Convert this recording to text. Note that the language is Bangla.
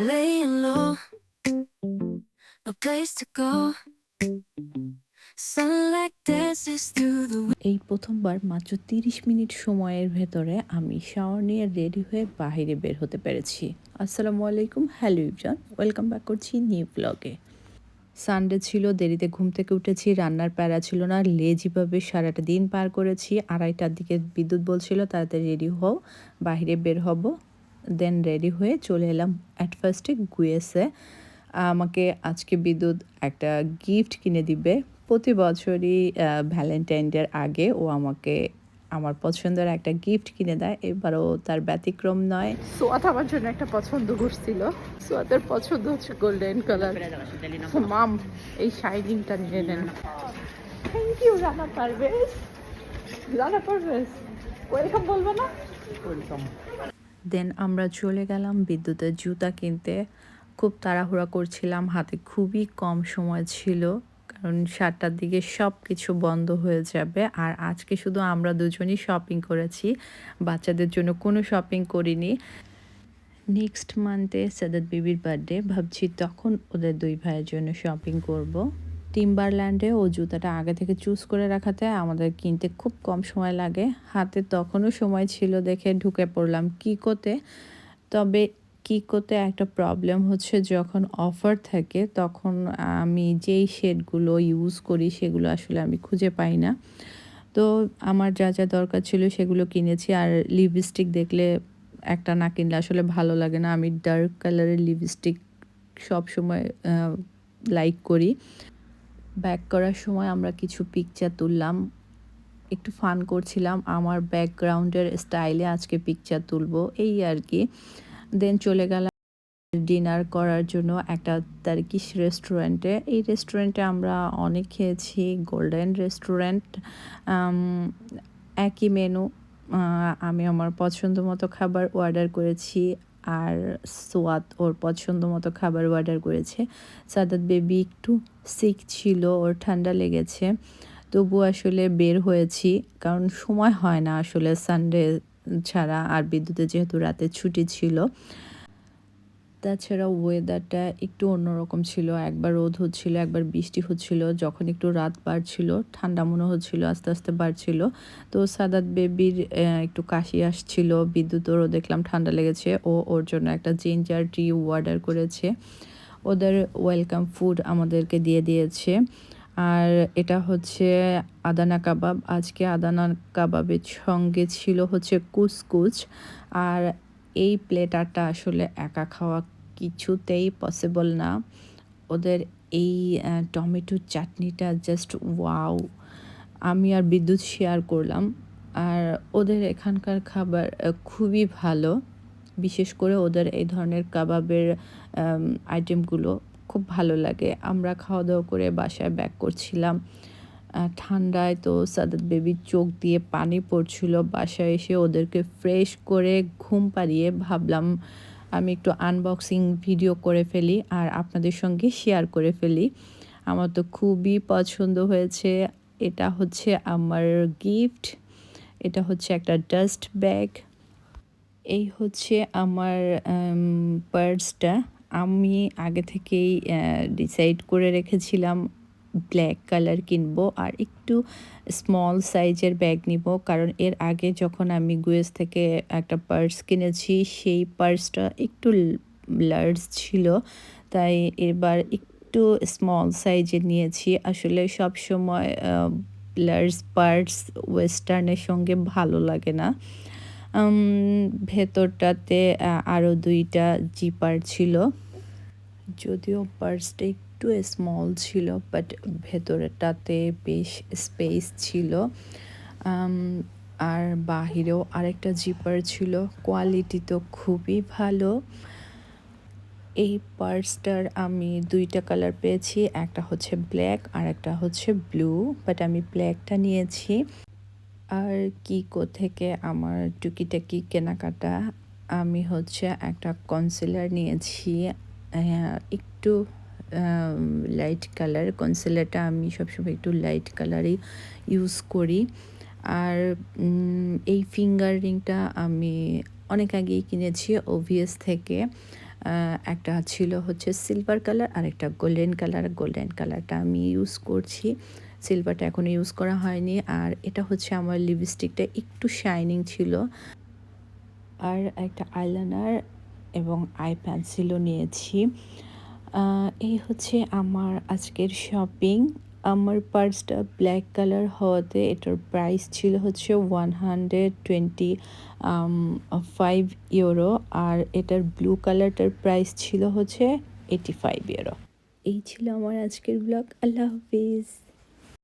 laying low, no place to go. এই প্রথমবার মাত্র তিরিশ মিনিট সময়ের ভেতরে আমি শাওয়ার নিয়ে রেডি হয়ে বাইরে বের হতে পেরেছি। আসসালামু আলাইকুম হ্যালো ইভজান ওয়েলকাম ব্যাক করছি নিউ ব্লগে সানডে ছিল দেরিতে ঘুম থেকে উঠেছি রান্নার প্যারা ছিল না লেজিভাবে সারাটা দিন পার করেছি। আড়াইটার দিকে বিদ্যুৎ বলছিল তাড়াতাড়ি রেডি হও বাইরে বের হব। দেন রেডি হয়ে চলে এলাম অ্যাট ফার্স্টে গুয়েসে আমাকে আজকে বিদ্যুৎ একটা গিফট কিনে দিবে। প্রতি বছরই ভ্যালেন্টাইন ডের আগে ও আমাকে আমার পছন্দের একটা গিফট কিনে দেয়। এবারও তার ব্যতিক্রম নয়। সোয়াত আমার জন্য একটা পছন্দ করছিল সোয়াতের পছন্দ হচ্ছে গোল্ডেন কালার মাম এই শাইনিংটা নিয়ে নেন। Thank you Rana Parvez. Rana Parvez welcome বলব না? দেন আমরা চলে গেলাম বিদ্যুতের জুতা কিনতে। খুব তাড়াহুড়া করছিলাম, হাতে খুবই কম সময় ছিল, কারণ সাতটার দিকে সব কিছু বন্ধ হয়ে যাবে। আর আজকে শুধু আমরা দুজনই শপিং করেছি, বাচ্চাদের জন্য কোনো শপিং করিনি। নেক্সট মান্থে সাদাত বিবির বার্থডে ভাবছি তখন ওদের দুই ভাইয়ের জন্য শপিং করব। টিম্বারল্যান্ডে ও জুতাটা আগে থেকে চুজ করে রাখাতে আমাদের কিনতে খুব কম সময় লাগে। হাতে তখনও সময় ছিল দেখে ঢুকে পড়লাম কিকোতে। তবে কিকোতে একটা প্রবলেম হচ্ছে যখন অফার থাকে তখন আমি যেই শেডগুলো ইউজ করি সেগুলো আসলে আমি খুঁজে পাই না। তো আমার যা যা দরকার ছিল সেগুলো কিনেছি আর লিপস্টিক দেখলে একটা না কিনলে আসলে ভালো লাগে না। আমি ডার্ক কালারের লিপস্টিক সব সময় লাইক করি। ব্যাক করার সময় আমরা কিছু পিকচার তুললাম। একটু ফান করছিলাম, আমার ব্যাকগ্রাউন্ডের স্টাইলে আজকে পিকচার তুলবো। এই আর কি। দেন চলে গেলাম ডিনার করার জন্য একটা তার্কিশ রেস্টুরেন্টে এই রেস্টুরেন্টে আমরা অনেক খেয়েছি গোল্ডেন রেস্টুরেন্ট একই মেনু আমি আমার পছন্দ মতো খাবার অর্ডার করেছি। আর সোয়াদ ওর পছন্দ মতো খাবার অর্ডার করেছে। সাদাত বেবি একটু সিক ছিল, ওর ঠান্ডা লেগেছে। তবু আসলে বের হয়েছি, কারণ সময় হয় না আসলে সানডে ছাড়া। আর বিদ্যুতে যেহেতু রাতে ছুটি ছিল তাছাড়া ওয়েদারটা একটু অন্যরকম ছিল। একবার রোদ হচ্ছিল, একবার বৃষ্টি হচ্ছিল। যখন একটু রাত বাড়ছিল, ঠান্ডা মনে হচ্ছিল, আস্তে আস্তে বাড়ছিল। তো সাদাত বেবির একটু কাশি আসছিল বিদ্যুতেরও দেখলাম ঠান্ডা লেগেছে। ও ওর জন্য একটা জিঞ্জার টি অর্ডার করেছে। ওদের ওয়েলকাম ফুড আমাদেরকে দিয়ে দিয়েছে। আর এটা হচ্ছে আদানা কাবাব। আজকে আদানা কাবাবের সঙ্গে ছিল হচ্ছে কুচকুচ আর এই প্লেটারটা আসলে একা খাওয়া কিছুতেই পসিবল না। ওদের এই টমেটো চাটনিটা জাস্ট ওয়াও আমি আর বিদ্যুৎ শেয়ার করলাম। আর ওদের এখানকার খাবার খুবই ভালো। বিশেষ করে ওদের এই ধরনের কাবাবের আইটেমগুলো খুব ভালো লাগে। আমরা খাওয়া দাওয়া করে বাসায় ব্যাক করছিলাম। ঠান্ডায় তো সাদাত বেবির চোখ দিয়ে পানি পড়ছিল, বাসায় এসে ওদেরকে ফ্রেশ করে ঘুম পাড়িয়ে ভাবলাম আমি একটু আনবক্সিং ভিডিও করে ফেলি আর আপনাদের সঙ্গে শেয়ার করে ফেলি। আমার তো খুবই পছন্দ হয়েছে। এটা হচ্ছে আমার গিফট এটা হচ্ছে একটা ডাস্ট ব্যাগ এই হচ্ছে আমার পার্সটা আমি আগে থেকেই ডিসাইড করে রেখেছিলাম ব্ল্যাক কালার কিনবো আর একটু স্মল সাইজের ব্যাগ নিব। কারণ এর আগে যখন আমি গুয়েস থেকে একটা পার্স কিনেছি, সেই পার্সটা একটু লার্জ ছিল। তাই এবার একটু স্মল সাইজের নিয়েছি। আসলে সব সময় লার্জ পার্স ওয়েস্টার্নের সঙ্গে ভালো লাগে না। ভেতরটাতে আরও দুইটা জিপার ছিল। যদিও পার্সটা একটু স্মল ছিল বাট ভেতরটাতে বেশ স্পেস ছিল। আর বাহিরেও আরেকটা জিপার ছিল। কোয়ালিটি তো খুবই ভালো। এই পার্সটার আমি দুইটা কালার পেয়েছি, একটা হচ্ছে ব্ল্যাক আর একটা হচ্ছে ব্লু বাট আমি ব্ল্যাকটা নিয়েছি। আর কিকো থেকে আমার টুকিটাকি কেনাকাটা, আমি হচ্ছে একটা কনসিলার নিয়েছি। একটু লাইট কালার কনসিলারটা আমি সবসময় একটু লাইট কালারই ইউজ করি। আর এই ফিঙ্গার রিংটা আমি অনেক আগেই কিনেছি ওভিএস থেকে। একটা ছিল হচ্ছে সিলভার কালার আর একটা গোল্ডেন কালার গোল্ডেন কালারটা আমি ইউজ করছি। সিলভারটা এখনও ইউজ করা হয়নি। আর এটা হচ্ছে আমার লিপস্টিকটা একটু শাইনিং ছিল। আর একটা আইলাইনার এবং আই পেন্সিলও নিয়েছি। এই হচ্ছে আমার আজকের শপিং আমার পার্সটা ব্ল্যাক কালার হওয়াতে এটার প্রাইস ছিল হচ্ছে one hundred twenty five euro আর এটার ব্লু কালারটার প্রাইস ছিল হচ্ছে এইটি ফাইভ ইউরো এই ছিল আমার আজকের ব্লগ আল্লাহ হাফিজ।